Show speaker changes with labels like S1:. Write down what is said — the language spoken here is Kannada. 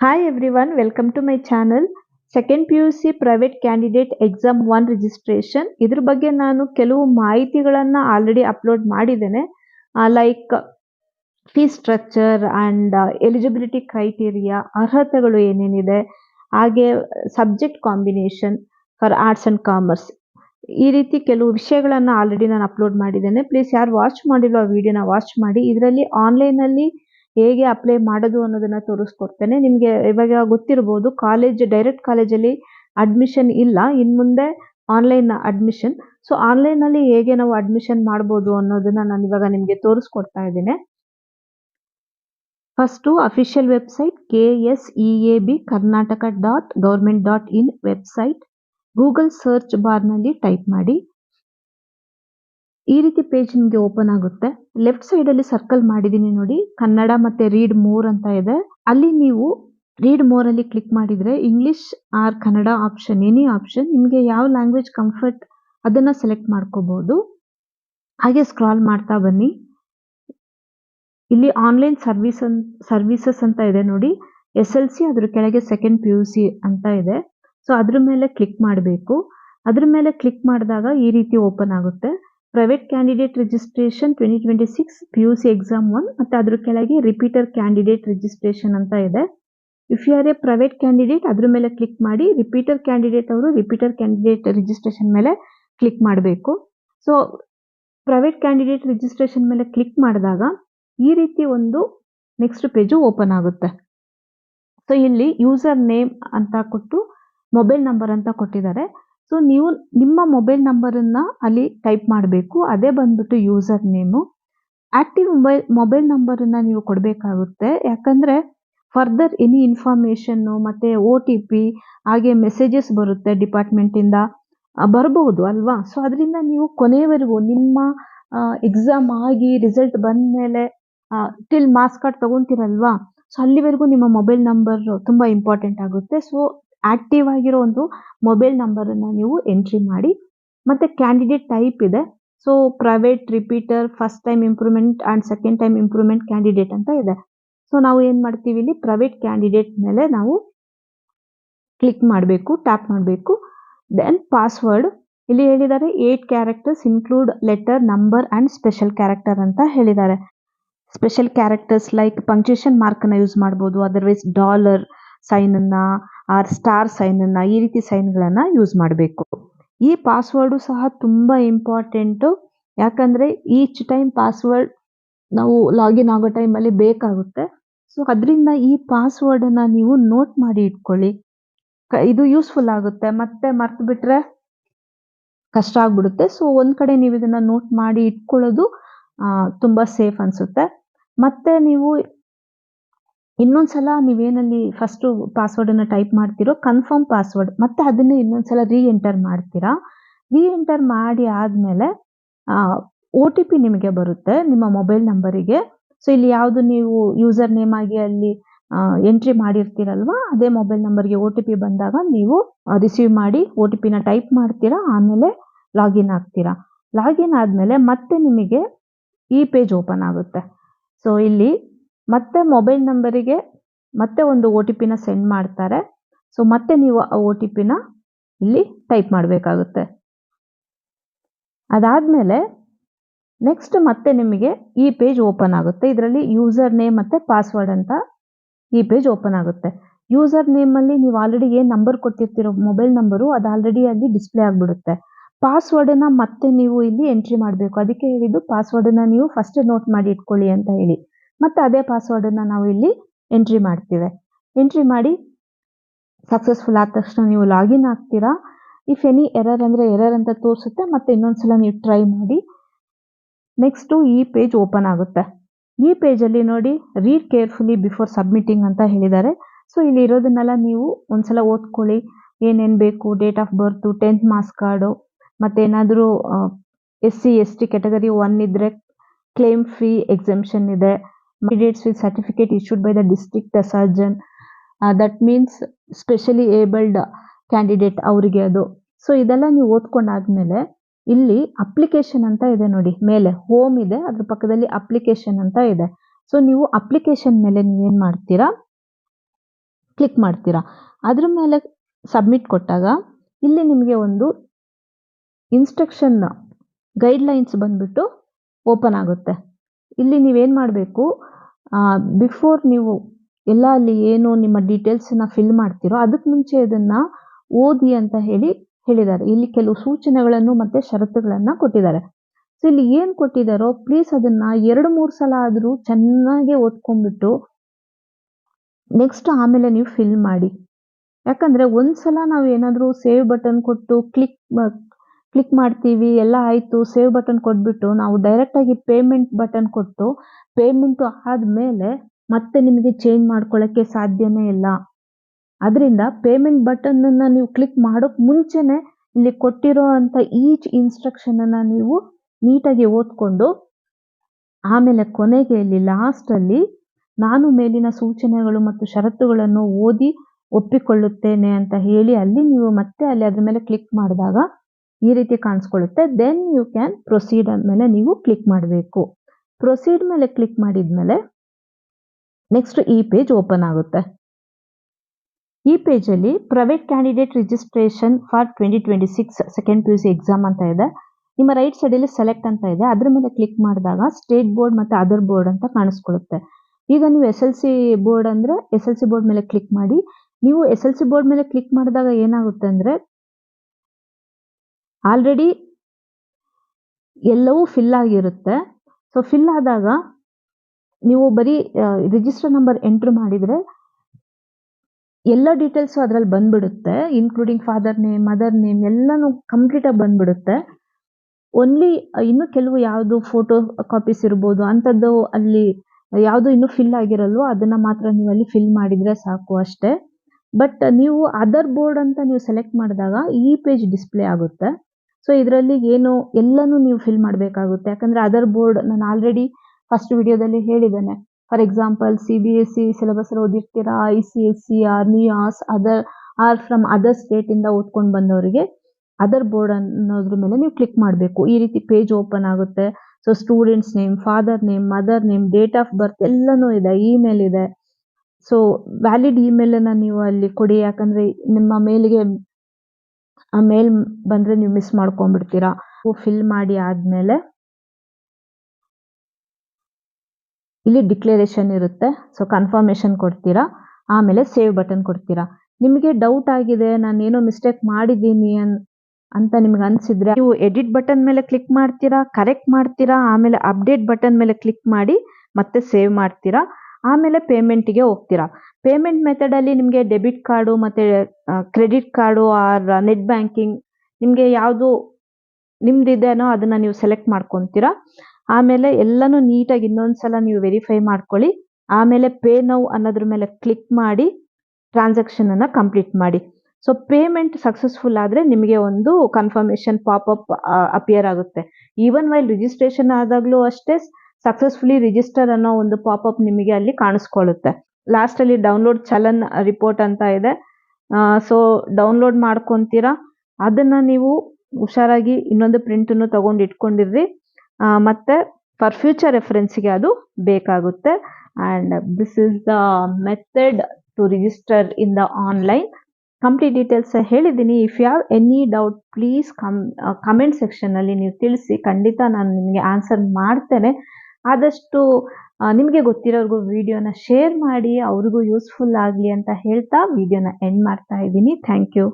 S1: Hi everyone, welcome to my channel second P U C private candidate exam one registration ಇದ್ರ ಬಗ್ಗೆ ನಾನು ಕೆಲವು ಮಾಹಿತಿಗಳನ್ನು ಆಲ್ರೆಡಿ ಅಪ್ಲೋಡ್ ಮಾಡಿದ್ದೇನೆ. Like fees structure and eligibility criteria ಅರ್ಹತೆಗಳು ಏನೇನಿದೆ ಹಾಗೆ subject combination for arts and commerce ಈ ರೀತಿ ಕೆಲವು ವಿಷಯಗಳನ್ನು ಆಲ್ರೆಡಿ ನಾನು ಅಪ್ಲೋಡ್ ಮಾಡಿದ್ದೇನೆ. ಪ್ಲೀಸ್ ಯಾರು ವಾಚ್ ಮಾಡಿಲ್ಲ ಆ ವಿಡಿಯೋನ ವಾಚ್ ಮಾಡಿ. ಇದರಲ್ಲಿ ಆನ್ಲೈನಲ್ಲಿ ಹೇಗೆ ಅಪ್ಲೈ ಮಾಡೋದು ಅನ್ನೋದನ್ನು ತೋರಿಸ್ಕೊಡ್ತೇನೆ. ನಿಮಗೆ ಇವಾಗ ಗೊತ್ತಿರ್ಬೋದು ಕಾಲೇಜ್ ಡೈರೆಕ್ಟ್ ಕಾಲೇಜಲ್ಲಿ ಅಡ್ಮಿಷನ್ ಇಲ್ಲ. ಇನ್ನು ಮುಂದೆ ಆನ್ಲೈನ್ ಅಡ್ಮಿಷನ್ ಸೊ ಆನ್ಲೈನಲ್ಲಿ ಹೇಗೆ ನಾವು ಅಡ್ಮಿಷನ್ ಮಾಡ್ಬೋದು ಅನ್ನೋದನ್ನು ನಾನು ಇವಾಗ ನಿಮಗೆ ತೋರಿಸ್ಕೊಡ್ತಾ ಇದ್ದೀನಿ. First official website K S E A B Karnataka dot government dot in website Google search ಬಾರ್ನಲ್ಲಿ ಟೈಪ್ ಮಾಡಿ. ಈ ರೀತಿ ಪೇಜ್ ನಿಮಗೆ ಓಪನ್ ಆಗುತ್ತೆ. ಲೆಫ್ಟ್ ಸೈಡ್ ಅಲ್ಲಿ ಸರ್ಕಲ್ ಮಾಡಿದೀನಿ ನೋಡಿ. ಕನ್ನಡ ಮತ್ತೆ ರೀಡ್ ಮೋರ್ ಅಂತ ಇದೆ. ಅಲ್ಲಿ ನೀವು ರೀಡ್ ಮೋರ್ ಅಲ್ಲಿ ಕ್ಲಿಕ್ ಮಾಡಿದ್ರೆ English or Kannada option any option ನಿಮಗೆ ಯಾವ ಲ್ಯಾಂಗ್ವೇಜ್ ಕಂಫರ್ಟ್ ಅದನ್ನ ಸೆಲೆಕ್ಟ್ ಮಾಡ್ಕೋಬಹುದು ಹಾಗೆ ಸ್ಕ್ರಾಲ್ ಮಾಡ್ತಾ ಬನ್ನಿ. ಇಲ್ಲಿ ಆನ್ಲೈನ್ ಸರ್ವಿಸ್ ಸರ್ವಿಸಸ್ ಅಂತ ಇದೆ ನೋಡಿ. ಎಸ್ ಎಲ್ ಸಿ ಅದ್ರ ಕೆಳಗೆ ಸೆಕೆಂಡ್ ಪಿ ಯು ಸಿ ಅಂತ ಇದೆ. ಸೊ ಅದ್ರ ಮೇಲೆ ಕ್ಲಿಕ್ ಮಾಡಬೇಕು. ಅದ್ರ ಮೇಲೆ ಕ್ಲಿಕ್ ಮಾಡಿದಾಗ ಈ ರೀತಿ ಓಪನ್ ಆಗುತ್ತೆ. Private candidate registration twenty twenty six P U C exam one ಮತ್ತು ಅದ್ರ ಕೆಳಗೆ ರಿಪೀಟರ್ ಕ್ಯಾಂಡಿಡೇಟ್ ರಿಜಿಸ್ಟ್ರೇಷನ್ ಅಂತ ಇದೆ. If you are a private candidate ಅದ್ರ ಮೇಲೆ ಕ್ಲಿಕ್ ಮಾಡಿ ರಿಪೀಟರ್ ಕ್ಯಾಂಡಿಡೇಟ್ ಅವರು ರಿಪೀಟರ್ ಕ್ಯಾಂಡಿಡೇಟ್ ರಿಜಿಸ್ಟ್ರೇಷನ್ ಮೇಲೆ ಕ್ಲಿಕ್ ಮಾಡಬೇಕು. ಸೊ ಪ್ರೈವೇಟ್ ಕ್ಯಾಂಡಿಡೇಟ್ ರಿಜಿಸ್ಟ್ರೇಷನ್ ಮೇಲೆ ಕ್ಲಿಕ್ ಮಾಡಿದಾಗ ಈ ರೀತಿ ಒಂದು ನೆಕ್ಸ್ಟ್ ಪೇಜು ಓಪನ್ ಆಗುತ್ತೆ. ಸೊ ಇಲ್ಲಿ ಯೂಸರ್ ನೇಮ್ ಅಂತ ಕೊಟ್ಟು ಮೊಬೈಲ್ ನಂಬರ್ ಅಂತ ಕೊಟ್ಟಿದ್ದಾರೆ. ಸೊ ನೀವು ನಿಮ್ಮ ಮೊಬೈಲ್ ನಂಬರನ್ನು ಅಲ್ಲಿ ಟೈಪ್ ಮಾಡಬೇಕು. ಅದೇ ಬಂದ್ಬಿಟ್ಟು user name active mobile mobile ನಂಬರನ್ನು ನೀವು ಕೊಡಬೇಕಾಗುತ್ತೆ. ಯಾಕಂದರೆ ಫರ್ದರ್ ಎನಿ ಇನ್ಫಾರ್ಮೇಷನ್ನು ಮತ್ತು ಒ ಟಿ ಪಿ ಹಾಗೆ ಮೆಸೇಜಸ್ ಬರುತ್ತೆ ಡಿಪಾರ್ಟ್ಮೆಂಟಿಂದ ಬರಬಹುದು ಅಲ್ವಾ? ಸೊ ಅದರಿಂದ ನೀವು ಕೊನೆಯವರೆಗೂ ನಿಮ್ಮ ಎಕ್ಸಾಮ್ ಆಗಿ ರಿಸಲ್ಟ್ ಬಂದ ಮೇಲೆ ಟಿಲ್ ಮಾರ್ಕ್ಸ್ ಕಾರ್ಡ್ ತೊಗೊತೀರಲ್ವಾ? ಸೊ ಅಲ್ಲಿವರೆಗೂ ನಿಮ್ಮ ಮೊಬೈಲ್ ನಂಬರ್ ತುಂಬ ಇಂಪಾರ್ಟೆಂಟ್ ಆಗುತ್ತೆ. ಸೊ ಆಕ್ಟಿವ್ ಆಗಿರೋ ಒಂದು ಮೊಬೈಲ್ ನಂಬರನ್ನು ನೀವು ಎಂಟ್ರಿ ಮಾಡಿ, ಮತ್ತು ಕ್ಯಾಂಡಿಡೇಟ್ ಟೈಪ್ ಇದೆ. So private repeater first time improvement and second time improvement candidate ಅಂತ ಇದೆ. ಸೊ ನಾವು ಏನು ಮಾಡ್ತೀವಿ ಇಲ್ಲಿ? ಪ್ರೈವೇಟ್ ಕ್ಯಾಂಡಿಡೇಟ್ ಮೇಲೆ ನಾವು ಕ್ಲಿಕ್ ಮಾಡಬೇಕು ಟ್ಯಾಪ್ ಮಾಡಬೇಕು. ದೆನ್ ಪಾಸ್ವರ್ಡ್ ಇಲ್ಲಿ ಹೇಳಿದ್ದಾರೆ eight characters include letter number and special character ಅಂತ ಹೇಳಿದ್ದಾರೆ. ಸ್ಪೆಷಲ್ ಕ್ಯಾರೆಕ್ಟರ್ಸ್ ಲೈಕ್ ಪಂಕ್ಚುಯೇಷನ್ ಮಾರ್ಕನ್ನು ಯೂಸ್ ಮಾಡ್ಬೋದು ಅದರ್ವೈಸ್ ಡಾಲರ್ ಸೈನನ್ನು ಆರ್ ಸ್ಟಾರ್ ಸೈನನ್ನು, ಈ ರೀತಿ ಸೈನ್ಗಳನ್ನು ಯೂಸ್ ಮಾಡಬೇಕು. ಈ ಪಾಸ್ವರ್ಡು ಸಹ ತುಂಬ ಇಂಪಾರ್ಟೆಂಟು. ಯಾಕಂದರೆ ಈಚ್ ಟೈಮ್ ಪಾಸ್ವರ್ಡ್ ನಾವು ಲಾಗಿನ್ ಆಗೋ ಟೈಮಲ್ಲಿ ಬೇಕಾಗುತ್ತೆ. ಸೊ, ಅದರಿಂದ ಈ ಪಾಸ್ವರ್ಡನ್ನು ನೀವು ನೋಟ್ ಮಾಡಿ ಇಟ್ಕೊಳ್ಳಿ. ಕ, ಇದು ಯೂಸ್ಫುಲ್ ಆಗುತ್ತೆ. ಮತ್ತೆ ಮರ್ತು ಬಿಟ್ಟರೆ ಕಷ್ಟ ಆಗ್ಬಿಡುತ್ತೆ. ಸೊ, ಒಂದು ಕಡೆ ನೀವು ಇದನ್ನು ನೋಟ್ ಮಾಡಿ ಇಟ್ಕೊಳ್ಳೋದು ತುಂಬ ಸೇಫ್ ಅನಿಸುತ್ತೆ. ಮತ್ತೆ ನೀವು ಇನ್ನೊಂದ್ಸಲ ನೀವೇನಲ್ಲಿ ಫಸ್ಟು ಪಾಸ್ವರ್ಡನ್ನು ಟೈಪ್ ಮಾಡ್ತಿರೋ ಕನ್ಫರ್ಮ್ ಪಾಸ್ವರ್ಡ್ ಮತ್ತೆ ಅದನ್ನೇ ಇನ್ನೊಂದ್ಸಲ ರೀ ಎಂಟರ್ ಮಾಡ್ತೀರಾ? ರೀ ಎಂಟರ್ ಮಾಡಿ ಆದಮೇಲೆ ಒ ಟಿ ಪಿ ನಿಮಗೆ ಬರುತ್ತೆ, ನಿಮ್ಮ ಮೊಬೈಲ್ ನಂಬರಿಗೆ ಸೊ ಇಲ್ಲಿ ಯಾವುದು ನೀವು ಯೂಸರ್ ನೇಮ್ ಆಗಿ ಅಲ್ಲಿ ಎಂಟ್ರಿ ಮಾಡಿರ್ತೀರಲ್ವಾ, ಅದೇ ಮೊಬೈಲ್ ನಂಬರ್ಗೆ ಒ ಟಿ ಪಿ ಬಂದಾಗ ನೀವು ರಿಸೀವ್ ಮಾಡಿ ಒ ಟಿ ಪಿನ ಟೈಪ್ ಮಾಡ್ತೀರಾ, ಆಮೇಲೆ ಲಾಗಿನ್ ಆಗ್ತೀರಾ. ಲಾಗಿನ್ ಆದಮೇಲೆ ಮತ್ತೆ ನಿಮಗೆ ಈ ಪೇಜ್ ಓಪನ್ ಆಗುತ್ತೆ. ಸೊ ಇಲ್ಲಿ ಮತ್ತೆ ಮೊಬೈಲ್ ನಂಬರಿಗೆ ಮತ್ತೆ ಒಂದು ಓ ಟಿ ಪಿನ ಸೆಂಡ್ ಮಾಡ್ತಾರೆ. ಸೊ ಮತ್ತೆ ನೀವು ಆ ಒ ಟಿ ಪಿನ ಇಲ್ಲಿ ಟೈಪ್ ಮಾಡಬೇಕಾಗುತ್ತೆ. ಅದಾದಮೇಲೆ ನೆಕ್ಸ್ಟ್ ಮತ್ತೆ ನಿಮಗೆ ಈ ಪೇಜ್ ಓಪನ್ ಆಗುತ್ತೆ. ಇದರಲ್ಲಿ ಯೂಸರ್ ನೇಮ್ ಮತ್ತು ಪಾಸ್ವರ್ಡ್ ಅಂತ ಈ ಪೇಜ್ ಓಪನ್ ಆಗುತ್ತೆ. ಯೂಸರ್ ನೇಮಲ್ಲಿ ನೀವು ಆಲ್ರೆಡಿ ಏನು ನಂಬರ್ ಕೊಟ್ಟಿರ್ತೀರೋ ಮೊಬೈಲ್ ನಂಬರು ಅದು ಆಲ್ರೆಡಿ ಅಲ್ಲಿ ಡಿಸ್ಪ್ಲೇ ಆಗಿಬಿಡುತ್ತೆ. ಪಾಸ್ವರ್ಡನ್ನು ಮತ್ತೆ ನೀವು ಇಲ್ಲಿ ಎಂಟ್ರಿ ಮಾಡಬೇಕು. ಅದಕ್ಕೆ ಹೇಳಿದ್ದು ಪಾಸ್ವರ್ಡನ್ನು ನೀವು ಫಸ್ಟ್ ನೋಟ್ ಮಾಡಿ ಇಟ್ಕೊಳ್ಳಿ ಅಂತ ಹೇಳಿ. ಮತ್ತು ಅದೇ ಪಾಸ್ವರ್ಡನ್ನು ನಾವು ಇಲ್ಲಿ ಎಂಟ್ರಿ ಮಾಡ್ತೀವಿ. ಎಂಟ್ರಿ ಮಾಡಿ ಸಕ್ಸಸ್ಫುಲ್ ಆದ ತಕ್ಷಣ ನೀವು ಲಾಗಿನ್ ಆಗ್ತೀರಾ? ಇಫ್ ಎನಿ ಎರರ್ ಅಂದರೆ ಎರರ್ ಅಂತ ತೋರಿಸುತ್ತೆ, ಮತ್ತು ಇನ್ನೊಂದ್ಸಲ ನೀವು ಟ್ರೈ ಮಾಡಿ ನೆಕ್ಸ್ಟು ಈ ಪೇಜ್ ಓಪನ್ ಆಗುತ್ತೆ. ಈ ಪೇಜಲ್ಲಿ ನೋಡಿ ರೀಡ್ ಕೇರ್ಫುಲಿ ಬಿಫೋರ್ ಸಬ್ಮಿಟಿಂಗ್ ಅಂತ ಹೇಳಿದ್ದಾರೆ. ಸೊ ಇಲ್ಲಿ ಇರೋದನ್ನೆಲ್ಲ ನೀವು ಒಂದ್ಸಲ ಓದ್ಕೊಳ್ಳಿ. ಏನೇನು ಬೇಕು date of birth tenth marks card ಮತ್ತೇನಾದರೂ S C S T category one ಇದ್ದರೆ ಕ್ಲೇಮ್ ಫ್ರೀ ಎಕ್ಸೆಂಪ್ಷನ್ ಇದೆ. Candidates with certificate issued by the district surgeon that means specially abled candidate ಅವರಿಗೆ ಅದು. ಸೊ ಇದೆಲ್ಲ ನೀವು ಓದ್ಕೊಂಡಾದ್ಮೇಲೆ ಇಲ್ಲಿ ಅಪ್ಲಿಕೇಶನ್ ಅಂತ ಇದೆ ನೋಡಿ. ಮೇಲೆ ಹೋಮ್ ಇದೆ, ಅದ್ರ ಪಕ್ಕದಲ್ಲಿ ಅಪ್ಲಿಕೇಶನ್ ಅಂತ ಇದೆ. ಸೊ ನೀವು ಅಪ್ಲಿಕೇಶನ್ ಮೇಲೆ ನೀವೇನು ಮಾಡ್ತೀರಾ? ಕ್ಲಿಕ್ ಮಾಡ್ತೀರಾ. ಅದ್ರ ಮೇಲೆ ಸಬ್ಮಿಟ್ ಕೊಟ್ಟಾಗ ಇಲ್ಲಿ ನಿಮಗೆ ಒಂದು ಇನ್ಸ್ಟ್ರಕ್ಷನ್ ಗೈಡ್ಲೈನ್ಸ್ ಬಂದ್ಬಿಟ್ಟು ಓಪನ್ ಆಗುತ್ತೆ. ಇಲ್ಲಿ ನೀವೇನು ಮಾಡಬೇಕು ಬಿಫೋರ್ ನೀವು ಎಲ್ಲ ಅಲ್ಲಿ ಏನು ನಿಮ್ಮ ಡೀಟೇಲ್ಸನ್ನ ಫಿಲ್ ಮಾಡ್ತೀರೋ ಅದಕ್ಕೆ ಮುಂಚೆ ಇದನ್ನು ಓದಿ ಅಂತ ಹೇಳಿ ಹೇಳಿದ್ದಾರೆ. ಇಲ್ಲಿ ಕೆಲವು ಸೂಚನೆಗಳನ್ನು ಮತ್ತು ಷರತ್ತುಗಳನ್ನು ಕೊಟ್ಟಿದ್ದಾರೆ. ಸೊ ಇಲ್ಲಿ ಏನು ಕೊಟ್ಟಿದ್ದಾರೋ ಪ್ಲೀಸ್ ಅದನ್ನು ಎರಡು ಮೂರು ಸಲ ಆದರೂ ಚೆನ್ನಾಗಿ ಓದ್ಕೊಂಡ್ಬಿಟ್ಟು ನೆಕ್ಸ್ಟ್ ಆಮೇಲೆ ನೀವು ಫಿಲ್ ಮಾಡಿ. ಯಾಕಂದರೆ ಒಂದು ಸಲ ನಾವು ಏನಾದರೂ ಸೇವ್ ಬಟನ್ ಕೊಟ್ಟು ಕ್ಲಿಕ್ ಕ್ಲಿಕ್ ಮಾಡ್ತೀವಿ, ಎಲ್ಲ ಆಯಿತು ಸೇವ್ ಬಟನ್ ಕೊಟ್ಬಿಟ್ಟು ನಾವು ಡೈರೆಕ್ಟಾಗಿ ಪೇಮೆಂಟ್ ಬಟನ್ ಕೊಟ್ಟು ಪೇಮೆಂಟು ಆದಮೇಲೆ ಮತ್ತೆ ನಿಮಗೆ ಚೇಂಜ್ ಮಾಡ್ಕೊಳ್ಳೋಕ್ಕೆ ಸಾಧ್ಯನೇ ಇಲ್ಲ. ಅದರಿಂದ ಪೇಮೆಂಟ್ ಬಟನನ್ನು ನೀವು ಕ್ಲಿಕ್ ಮಾಡೋಕ್ಕೆ ಮುಂಚೆನೇ ಇಲ್ಲಿ ಕೊಟ್ಟಿರೋ ಅಂಥ ಈಚ್ ಇನ್ಸ್ಟ್ರಕ್ಷನನ್ನು ನೀವು ನೀಟಾಗಿ ಓದ್ಕೊಂಡು, ಆಮೇಲೆ ಕೊನೆಗೆ ಇಲ್ಲಿ ಲಾಸ್ಟಲ್ಲಿ ನಾನು ಮೇಲಿನ ಸೂಚನೆಗಳು ಮತ್ತು ಷರತ್ತುಗಳನ್ನು ಓದಿ ಒಪ್ಪಿಕೊಳ್ಳುತ್ತೇನೆ ಅಂತ ಹೇಳಿ ಅಲ್ಲಿ ನೀವು ಮತ್ತೆ ಅಲ್ಲಿ ಅದ್ರ ಮೇಲೆ ಕ್ಲಿಕ್ ಮಾಡಿದಾಗ ಈ ರೀತಿ ಕಾಣಿಸ್ಕೊಳ್ಳುತ್ತೆ. ದೆನ್ ಯು ಕ್ಯಾನ್ ಪ್ರೊಸೀಡ್ ಮೇಲೆ ನೀವು ಕ್ಲಿಕ್ ಮಾಡಬೇಕು. ಪ್ರೊಸೀಡ್ ಮೇಲೆ ಕ್ಲಿಕ್ ಮಾಡಿದ್ಮೇಲೆ ನೆಕ್ಸ್ಟ್ ಈ ಪೇಜ್ ಓಪನ್ ಆಗುತ್ತೆ. ಈ ಪೇಜಲ್ಲಿ private candidate registration for twenty twenty six second P U C exam ಅಂತ ಇದೆ. ನಿಮ್ಮ ರೈಟ್ ಸೈಡಲ್ಲಿ ಸೆಲೆಕ್ಟ್ ಅಂತ ಇದೆ. ಅದ್ರ ಮೇಲೆ ಕ್ಲಿಕ್ ಮಾಡಿದಾಗ ಸ್ಟೇಟ್ ಬೋರ್ಡ್ ಮತ್ತು ಅದರ್ ಬೋರ್ಡ್ ಅಂತ ಕಾಣಿಸ್ಕೊಳ್ಳುತ್ತೆ. ಈಗ ನೀವು ಎಸ್ ಎಲ್ ಸಿ ಬೋರ್ಡ್ ಅಂದರೆ ಎಸ್ ಎಲ್ ಸಿ ಬೋರ್ಡ್ ಮೇಲೆ ಕ್ಲಿಕ್ ಮಾಡಿ. ನೀವು ಎಸ್ ಎಲ್ ಸಿ ಬೋರ್ಡ್ ಮೇಲೆ ಕ್ಲಿಕ್ ಮಾಡಿದಾಗ ಏನಾಗುತ್ತೆ ಅಂದರೆ ಆಲ್ರೆಡಿ ಎಲ್ಲವೂ ಫಿಲ್ ಆಗಿರುತ್ತೆ. ಸೊ ಫಿಲ್ ಆದಾಗ ನೀವು ಬರೀ ರಿಜಿಸ್ಟರ್ ನಂಬರ್ ಎಂಟ್ರ್ ಮಾಡಿದರೆ ಎಲ್ಲ ಡೀಟೇಲ್ಸು ಅದರಲ್ಲಿ ಬಂದ್ಬಿಡುತ್ತೆ. Including father name mother name ಎಲ್ಲನೂ ಕಂಪ್ಲೀಟಾಗಿ ಬಂದ್ಬಿಡುತ್ತೆ. ಓನ್ಲಿ ಇನ್ನು ಕೆಲವು ಯಾವುದು ಫೋಟೋ ಕಾಪೀಸ್ ಇರ್ಬೋದು, ಅಂಥದ್ದು ಅಲ್ಲಿ ಯಾವುದು ಇನ್ನೂ ಫಿಲ್ ಆಗಿರಲ್ವೋ ಅದನ್ನು ಮಾತ್ರ ನೀವು ಅಲ್ಲಿ ಫಿಲ್ ಮಾಡಿದರೆ ಸಾಕು ಅಷ್ಟೇ. ಬಟ್ ನೀವು ಅದರ್ ಬೋರ್ಡ್ ಅಂತ ನೀವು ಸೆಲೆಕ್ಟ್ ಮಾಡಿದಾಗ ಈ ಪೇಜ್ ಡಿಸ್ಪ್ಲೇ ಆಗುತ್ತೆ. ಸೊ ಇದರಲ್ಲಿ ಏನು ಎಲ್ಲನೂ ನೀವು ಫಿಲ್ ಮಾಡಬೇಕಾಗುತ್ತೆ. ಯಾಕಂದರೆ ಅದರ್ ಬೋರ್ಡ್ ನಾನು ಆಲ್ರೆಡಿ ಫಸ್ಟ್ ವಿಡಿಯೋದಲ್ಲಿ ಹೇಳಿದ್ದೇನೆ. For example C B S C syllabus ಓದಿರ್ತೀರಾ? I C S C or NIOS other or from other ಸ್ಟೇಟಿಂದ ಓದ್ಕೊಂಡು ಬಂದವರಿಗೆ ಅದರ್ ಬೋರ್ಡ್ ಅನ್ನೋದ್ರ ಮೇಲೆ ನೀವು ಕ್ಲಿಕ್ ಮಾಡಬೇಕು. ಈ ರೀತಿ ಪೇಜ್ ಓಪನ್ ಆಗುತ್ತೆ. So students name father name mother name date of birth ಎಲ್ಲನೂ ಇದೆ. ಇಮೇಲ್ ಇದೆ. ಸೊ ವ್ಯಾಲಿಡ್ ಇಮೇಲನ್ನು ನೀವು ಅಲ್ಲಿ ಕೊಡಿ. ಯಾಕಂದರೆ ನಿಮ್ಮ ಮೇಲಿಗೆ ಮೇಲ್ ಬಂದರೆ ನೀವು ಮಿಸ್ ಮಾಡ್ಕೊಂಡ್ಬಿಡ್ತೀರಾ. ಫಿಲ್ ಮಾಡಿ ಆದಮೇಲೆ ಇಲ್ಲಿ ಡಿಕ್ಲರೇಷನ್ ಇರುತ್ತೆ. ಸೊ ಕನ್ಫರ್ಮೇಷನ್ ಕೊಡ್ತೀರಾ. ಆಮೇಲೆ ಸೇವ್ ಬಟನ್ ಕೊಡ್ತೀರಾ. ನಿಮಗೆ ಡೌಟ್ ಆಗಿದೆ ನಾನು ಏನೋ ಮಿಸ್ಟೇಕ್ ಮಾಡಿದ್ದೀನಿ ಅಂತ ನಿಮ್ಗೆ ಅನಿಸಿದ್ರೆ ನೀವು ಎಡಿಟ್ ಬಟನ್ ಮೇಲೆ ಕ್ಲಿಕ್ ಮಾಡ್ತೀರಾ ಕರೆಕ್ಟ್ ಮಾಡ್ತೀರಾ, ಆಮೇಲೆ ಅಪ್ಡೇಟ್ ಬಟನ್ ಮೇಲೆ ಕ್ಲಿಕ್ ಮಾಡಿ ಮತ್ತೆ ಸೇವ್ ಮಾಡ್ತೀರಾ, ಆಮೇಲೆ ಪೇಮೆಂಟಿಗೆ ಹೋಗ್ತೀರಾ. ಪೇಮೆಂಟ್ ಮೆಥಡಲ್ಲಿ ನಿಮಗೆ ಡೆಬಿಟ್ ಕಾರ್ಡು ಮತ್ತು credit card or net banking ನಿಮಗೆ ಯಾವುದು ನಿಮ್ದಿದೆನೋ ಅದನ್ನು ನೀವು ಸೆಲೆಕ್ಟ್ ಮಾಡ್ಕೊತೀರ. ಆಮೇಲೆ ಎಲ್ಲನೂ ನೀಟಾಗಿ ಇನ್ನೊಂದು ಸಲ ನೀವು ವೆರಿಫೈ ಮಾಡ್ಕೊಳ್ಳಿ. ಆಮೇಲೆ ಪೇ ನೌ ಅನ್ನೋದ್ರ ಮೇಲೆ ಕ್ಲಿಕ್ ಮಾಡಿ ಟ್ರಾನ್ಸಾಕ್ಷನನ್ನು ಕಂಪ್ಲೀಟ್ ಮಾಡಿ. ಸೊ ಪೇಮೆಂಟ್ ಸಕ್ಸಸ್ಫುಲ್ ಆದರೆ ನಿಮಗೆ ಒಂದು ಕನ್ಫರ್ಮೇಷನ್ ಪಾಪಪ್ ಅಪಿಯರ್ ಆಗುತ್ತೆ. ಈವನ್ ವೈಲ್ ರಿಜಿಸ್ಟ್ರೇಷನ್ ಆದಾಗಲೂ ಅಷ್ಟೇ ಸಕ್ಸಸ್ಫುಲಿ ರಿಜಿಸ್ಟರ್ ಅನ್ನೋ ಒಂದು ಪಾಪಪ್ ನಿಮಗೆ ಅಲ್ಲಿ ಕಾಣಿಸ್ಕೊಳ್ಳುತ್ತೆ. ಲಾಸ್ಟಲ್ಲಿ ಡೌನ್ಲೋಡ್ ಚಲನ್ ರಿಪೋರ್ಟ್ ಅಂತ ಇದೆ. ಸೊ ಡೌನ್ಲೋಡ್ ಮಾಡ್ಕೊತೀರಾ? ಅದನ್ನು ನೀವು ಹುಷಾರಾಗಿ ಇನ್ನೊಂದು ಪ್ರಿಂಟನ್ನು ತಗೊಂಡು ಇಟ್ಕೊಂಡಿರ್ರಿ. ಮತ್ತು ಫಾರ್ ಫ್ಯೂಚರ್ ರೆಫರೆನ್ಸ್ಗೆ ಅದು ಬೇಕಾಗುತ್ತೆ. And this is the method to register in the online complete details ಹೇಳಿದ್ದೀನಿ. If you have any doubt please come comment ಸೆಕ್ಷನಲ್ಲಿ ನೀವು ತಿಳಿಸಿ. ಖಂಡಿತ ನಾನು ನಿಮಗೆ ಆನ್ಸರ್ ಮಾಡ್ತೇನೆ. ಆದಷ್ಟು ನಿಮಗೆ ಗೊತ್ತಿರೋರ್ಗೂ ವಿಡಿಯೋನ ಶೇರ್ ಮಾಡಿ, ಅವ್ರಿಗೂ ಯೂಸ್ಫುಲ್ ಆಗಲಿ ಅಂತ ಹೇಳ್ತಾ ವಿಡಿಯೋನ ಎಂಡ್ ಮಾಡ್ತಾ ಇದ್ದೀನಿ. Thank you